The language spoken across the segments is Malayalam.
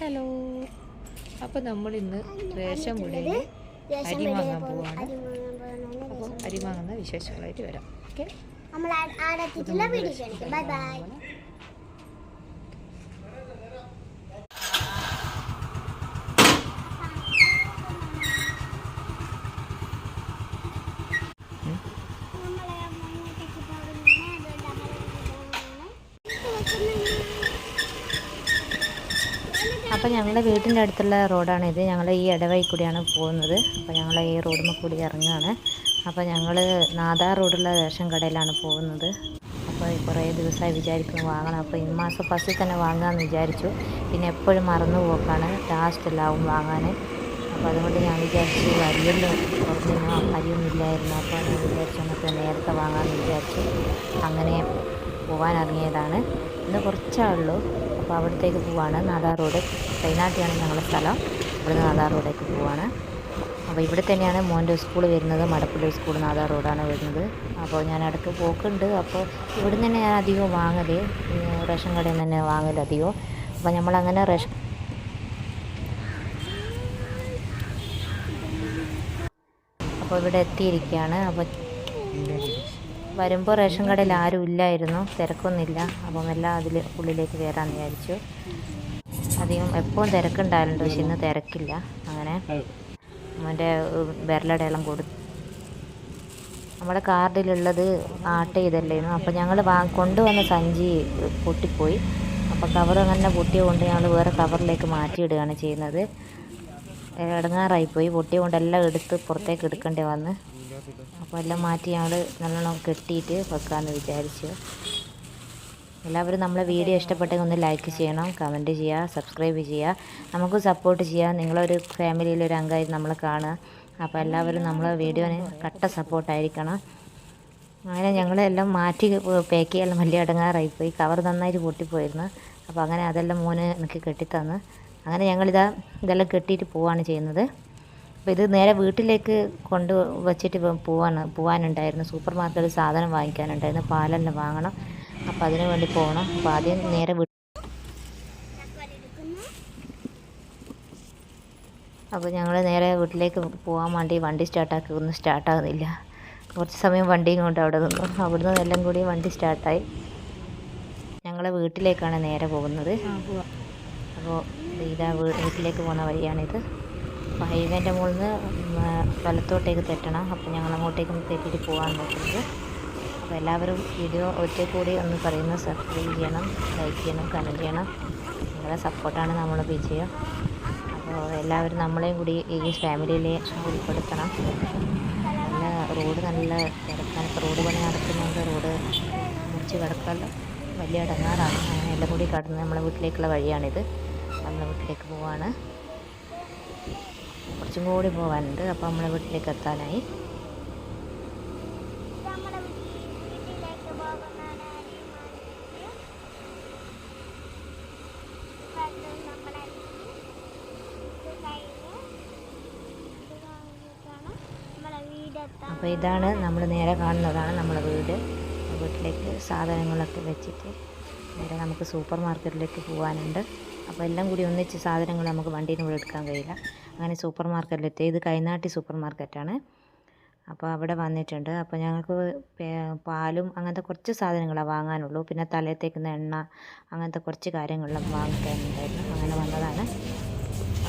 ഹലോ. അപ്പോൾ നമ്മൾ ഇന്ന് റേഷൻ വീടിൽ അരി വാങ്ങാൻ പോവാണ്. അപ്പോൾ അരി വാങ്ങുന്ന വിശേഷങ്ങളായിട്ട് വരാം. ഓക്കെ. Bye bye. അപ്പോൾ ഞങ്ങളുടെ വീട്ടിന്റെ അടുത്തുള്ള റോഡാണ് ഇത് ഞങ്ങൾ ഈ ഇടവഴി കൂടിയാണ് പോകുന്നത്. അപ്പോൾ ഞങ്ങൾ ഈ റോഡിൽ കൂടി ഇറങ്ങുകയാണ് അപ്പോൾ ഞങ്ങൾ നാദാ റോഡുള്ള റേഷൻ കടയിലാണ് പോകുന്നത്. അപ്പോൾ കുറേ ദിവസമായി വിചാരിക്കുന്നു വാങ്ങണം. അപ്പോൾ ഈ മാസം ഫസ്റ്റിൽ തന്നെ വാങ്ങാമെന്ന് വിചാരിച്ചു. പിന്നെ എപ്പോഴും മറന്നു പോക്കാണ് ലാസ്റ്റെല്ലാവും വാങ്ങാൻ അപ്പോൾ അതുകൊണ്ട് ഞാൻ വിചാരിച്ചു അരിയെല്ലാം കുറഞ്ഞിരുന്നു അരിയൊന്നും ഇല്ലായിരുന്നു. അപ്പോൾ ഞാൻ വിചാരിച്ചു നേരത്തെ വാങ്ങാമെന്ന് വിചാരിച്ചു. അങ്ങനെ പോകാൻ ഇറങ്ങിയതാണ് ഇന്ന് കുറച്ചേ ഉള്ളൂ അപ്പോൾ അവിടത്തേക്ക് പോവാണ്. നാദാ റോഡ്. തൈനാട്ടിയാണ് ഞങ്ങളുടെ സ്ഥലം. ഇവിടുന്ന് നാദാ റോഡേക്ക് പോവാണ്. അപ്പോൾ ഇവിടെ തന്നെയാണ് മോന്റെ സ്കൂൾ വരുന്നത്. മടപ്പള്ളി സ്കൂൾ നാദാ റോഡാണ് വരുന്നത്. അപ്പോൾ ഞാൻ ഇടയ്ക്ക് പോക്കുണ്ട്. അപ്പോൾ ഇവിടുന്ന് തന്നെ ഞാൻ അധികം വാങ്ങൽ റേഷൻ കടയിൽ നിന്ന് തന്നെ വാങ്ങൽ അധികവും. അപ്പോൾ നമ്മളങ്ങനെ റേഷൻ അപ്പോൾ ഇവിടെ എത്തിയിരിക്കുകയാണ്. അപ്പോൾ വരുമ്പോൾ റേഷൻ കടയിൽ ആരും ഇല്ലായിരുന്നു തിരക്കൊന്നുമില്ല. അപ്പം എല്ലാം അതിൽ ഉള്ളിലേക്ക് കയറാമെന്ന് വിചാരിച്ചു. അധികം എപ്പോഴും തിരക്കുണ്ടായിരുന്നു പക്ഷെ ഇന്ന് തിരക്കില്ല. അങ്ങനെ അവന്റെ വിരലടയാളം കൊടുത്തു നമ്മുടെ കാർഡിലുള്ളത് ആട്ട ചെയ്തല്ലായിരുന്നു അപ്പോൾ ഞങ്ങൾ വാ കൊണ്ടുവന്ന സഞ്ചി പൊട്ടിപ്പോയി. അപ്പോൾ കവർ അങ്ങനെ പൊട്ടിയ കൊണ്ട് ഞങ്ങൾ വേറെ കവറിലേക്ക് മാറ്റിയിടുകയാണ് ചെയ്യുന്നത്. ഇടങ്ങാറായിപ്പോയി. പൊട്ടിയ കൊണ്ടെല്ലാം എടുത്ത് പുറത്തേക്ക് എടുക്കേണ്ടി വന്ന്. അപ്പോൾ എല്ലാം മാറ്റി ഞങ്ങൾ നല്ലോണം കെട്ടിയിട്ട് വെക്കാമെന്ന് വിചാരിച്ചു. എല്ലാവരും നമ്മളെ വീഡിയോ ഇഷ്ടപ്പെട്ടെങ്കിൽ ഒന്ന് ലൈക്ക് ചെയ്യണം കമന്റ് ചെയ്യുക സബ്സ്ക്രൈബ് ചെയ്യുക. നമുക്ക് സപ്പോർട്ട് ചെയ്യുക. നിങ്ങളൊരു ഫാമിലിയിൽ ഒരു അംഗമായി നമ്മളെ കാണുക. അപ്പോൾ എല്ലാവരും നമ്മളെ വീഡിയോന് കട്ട സപ്പോർട്ടായിരിക്കണം അങ്ങനെ ഞങ്ങളെല്ലാം മാറ്റി പാക്ക് ചെയ്യാൻ വലിയ പോയി. കവർ നന്നായിട്ട് പൊട്ടിപ്പോയിരുന്നു. അപ്പോൾ അങ്ങനെ അതെല്ലാം മോന് എനിക്ക് കെട്ടിത്തന്ന്. അങ്ങനെ ഞങ്ങളിതാ ഇതെല്ലാം കെട്ടിയിട്ട് പോവുകയാണ് ചെയ്യുന്നത്. അപ്പോൾ ഇത് നേരെ വീട്ടിലേക്ക് കൊണ്ട് വച്ചിട്ട് പോവാണ്. പോവാനുണ്ടായിരുന്നു. സൂപ്പർ മാർക്കറ്റിൽ സാധനം വാങ്ങിക്കാനുണ്ടായിരുന്നു. പാലെല്ലാം വാങ്ങണം. അപ്പോൾ അതിന് വേണ്ടി പോകണം അപ്പോൾ ആദ്യം നേരെ വീട്ടിൽ അപ്പോൾ ഞങ്ങൾ നേരെ വീട്ടിലേക്ക് പോകാൻ വേണ്ടി വണ്ടി സ്റ്റാർട്ടാക്കി. ഒന്നും സ്റ്റാർട്ടാകുന്നില്ല. കുറച്ച് സമയം വണ്ടിയും കൊണ്ട് അവിടെ നിന്നു. അവിടുന്ന് എല്ലാം കൂടി വണ്ടി സ്റ്റാർട്ടായി. ഞങ്ങൾ വീട്ടിലേക്കാണ് നേരെ പോകുന്നത്. അപ്പോൾ ഇതാ വീട്ടിലേക്ക് പോകുന്ന വഴിയാണിത്. ഹൈവേന്റെ മുകളിൽ നിന്ന് വലത്തോട്ടേക്ക് തെറ്റണം. അപ്പോൾ ഞങ്ങൾ അങ്ങോട്ടേക്ക് തെറ്റിയിട്ട് പോകാൻ നോക്കുന്നത് അപ്പോൾ എല്ലാവരും വീഡിയോ ഒറ്റ കൂടി ഒന്ന് പറയുന്ന. സബ്സ്ക്രൈബ് ചെയ്യണം ലൈക്ക് ചെയ്യണം കമന്റ് ചെയ്യണം. നിങ്ങളുടെ സപ്പോർട്ടാണ് നമ്മളെ വിജയം. അപ്പോൾ എല്ലാവരും നമ്മളെയും കൂടി ഈ ഫാമിലിയിലെ ഉൾപ്പെടുത്തണം. നല്ല റോഡ് നല്ല കിടക്കാൻ റോഡ് പണി നടക്കുന്നുണ്ട്. റോഡ് മുറിച്ച് കിടക്കാൻ വലിയ ഇടങ്ങാറാണ്. അങ്ങനെ എല്ലാം കൂടി കടന്ന് നമ്മളെ വീട്ടിലേക്കുള്ള വഴിയാണിത്. നമ്മളെ വീട്ടിലേക്ക് പോവാണ്. കുറച്ചും കൂടി പോകാനുണ്ട് അപ്പോൾ നമ്മളെ വീട്ടിലേക്ക് എത്താനായി. അപ്പോൾ ഇതാണ് നമ്മൾ നേരെ കാണുന്നതാണ് നമ്മുടെ വീട്. വീട്ടിലേക്ക് സാധനങ്ങളൊക്കെ വെച്ചിട്ട് നേരെ നമുക്ക് സൂപ്പർ മാർക്കറ്റിലേക്ക് പോകാനുണ്ട് അപ്പോൾ എല്ലാം കൂടി ഒന്നിച്ച് സാധനങ്ങൾ നമുക്ക് വണ്ടിയിൽ നിന്ന് എടുക്കാൻ കഴിയില്ല. അങ്ങനെ സൂപ്പർ മാർക്കറ്റിലെത്തി ഇത് കൈനാട്ടി സൂപ്പർ മാർക്കറ്റാണ് അപ്പോൾ അവിടെ വന്നിട്ടുണ്ട്. അപ്പോൾ ഞങ്ങൾക്ക് പാലും അങ്ങനത്തെ കുറച്ച് സാധനങ്ങളാണ് വാങ്ങാനുള്ളൂ. പിന്നെ തലയത്തേക്കുന്ന എണ്ണ അങ്ങനത്തെ കുറച്ച് കാര്യങ്ങളെല്ലാം വാങ്ങിക്കാനുണ്ടായിരുന്നു. അങ്ങനെ വന്നതാണ്.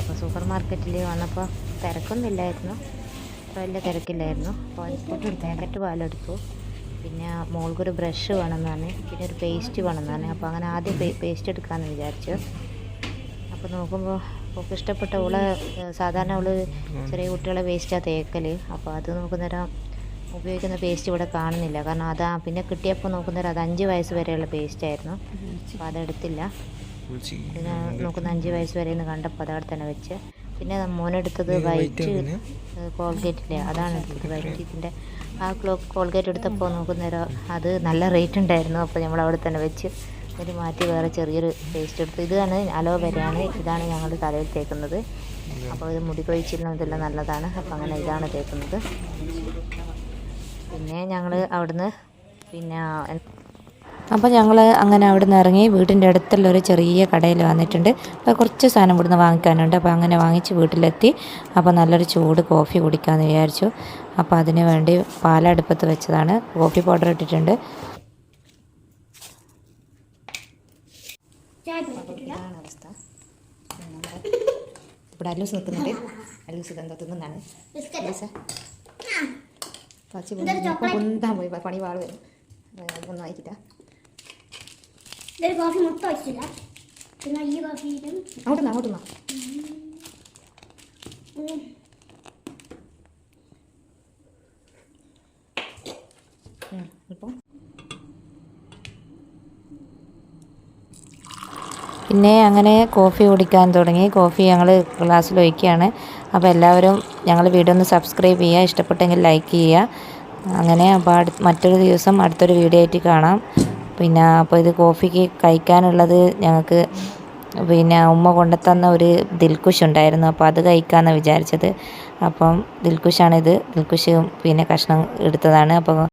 അപ്പോൾ സൂപ്പർ മാർക്കറ്റിൽ വന്നപ്പോൾ തിരക്കൊന്നുമില്ലായിരുന്നു. വലിയ തിരക്കില്ലായിരുന്നു. അപ്പോൾ ഒരു പാക്കറ്റ് പാലെടുത്തു. പിന്നെ മോൾക്കൊരു ബ്രഷ് വേണമെന്നാണ്. പിന്നെ ഒരു പേസ്റ്റ് വേണമെന്നാണ്. അപ്പോൾ അങ്ങനെ ആദ്യം പേസ്റ്റ് എടുക്കാമെന്ന് വിചാരിച്ചു. അപ്പോൾ നോക്കുമ്പോൾ അവൾക്ക് ഇഷ്ടപ്പെട്ട അവൾ സാധാരണ ഉള്ള ചെറിയ കുട്ടികളെ വേസ്റ്റാണ് തേക്കൽ അപ്പോൾ അത് നോക്കുന്നേരം ഉപയോഗിക്കുന്ന പേസ്റ്റ് ഇവിടെ കാണുന്നില്ല. കാരണം അതാ പിന്നെ കിട്ടിയപ്പോൾ നോക്കുന്നേരം അത് അഞ്ച് വയസ്സ് വരെയുള്ള പേസ്റ്റ് ആയിരുന്നു. അപ്പോൾ അതെടുത്തില്ല. പിന്നെ നോക്കുന്ന അഞ്ച് വയസ്സ് വരെ എന്ന് കണ്ടപ്പോൾ അതവിടെ തന്നെ വെച്ച്. പിന്നെ മോനെടുത്തത് വൈറ്റ് കോൾഗേറ്റിന്റെ അതാണ് എടുത്തത് വൈറ്റ് ഇതിന്റെ ആ ക്ലോ കോൾഗേറ്റ് എടുത്തപ്പോൾ നോക്കുന്നേരം അത് നല്ല റേറ്റ് ഉണ്ടായിരുന്നു. അപ്പോൾ നമ്മൾ അവിടെ തന്നെ വെച്ച്. ഒരു മാറ്റി വേറെ ചെറിയൊരു പേസ്റ്റ് എടുത്തു ഇതാണ് അലോവേരയാണ് ഇതാണ് ഞങ്ങൾ തലയിൽ തേക്കുന്നത്. അപ്പോൾ ഇത് മുടി കൊഴിച്ചിലിനും ഇതെല്ലാം നല്ലതാണ്. അപ്പോൾ അങ്ങനെ ഇതാണ് തേക്കുന്നത്. പിന്നെ ഞങ്ങൾ അവിടുന്ന് പിന്നെ അപ്പോൾ ഞങ്ങൾ അങ്ങനെ അവിടെ നിന്ന് ഇറങ്ങി വീടിന്റെ അടുത്തുള്ള ഒരു ചെറിയ കടയിൽ വന്നിട്ടുണ്ട്. അപ്പോൾ കുറച്ച് സാധനം ഇവിടുന്ന് വാങ്ങിക്കാനുണ്ട്. അപ്പോൾ അങ്ങനെ വാങ്ങിച്ച് വീട്ടിലെത്തി. അപ്പോൾ നല്ലൊരു ചൂട് കോഫി കുടിക്കാമെന്ന് വിചാരിച്ചു. അപ്പോൾ അതിന് വേണ്ടി പാലടുപ്പത്ത് വെച്ചതാണ്. കോഫി പൗഡർ ഇട്ടിട്ടുണ്ട്. ഇതാണ് അവസ്ഥ. ഇവിടെ അല്ലൂസ് നിൽക്കുന്നുണ്ട് അല്ലൂസ് ഇതെന്താ തിന്നുന്നതാണ്. പച്ചി കുന്താൻ പോയി. പണി വാൾ വരും. ഒന്നും ആയിക്കില്ല കോഫി മൊത്തം വെച്ചില്ല പിന്നെ ഈ കോഫിയിലും അങ്ങോട്ട് അങ്ങോട്ട് വാ ഇപ്പോൾ പിന്നെ അങ്ങനെ കോഫി കുടിക്കാൻ തുടങ്ങി. കോഫി ഞങ്ങൾ ഗ്ലാസ്സിൽ ഒഴിക്കുകയാണ്. അപ്പോൾ എല്ലാവരും ഞങ്ങൾ വീഡിയോ ഒന്ന് സബ്സ്ക്രൈബ് ചെയ്യുക. ഇഷ്ടപ്പെട്ടെങ്കിൽ ലൈക്ക് ചെയ്യുക. അങ്ങനെ അപ്പോൾ അടു മറ്റൊരു ദിവസം അടുത്തൊരു വീഡിയോ ആയിട്ട് കാണാം. പിന്നെ അപ്പോൾ ഇത് കോഫിക്ക് കഴിക്കാനുള്ളത് ഞങ്ങൾക്ക് പിന്നെ ഉമ്മ കൊണ്ടുത്തന്ന ഒരു ദിൽക്കുഷ് ഉണ്ടായിരുന്നു. അപ്പോൾ അത് കഴിക്കാമെന്നാണ് വിചാരിച്ചത്. അപ്പം ദിൽക്കുഷാണിത്. ദിൽക്കുഷ് പിന്നെ കഷ്ണം എടുത്തതാണ്. അപ്പോൾ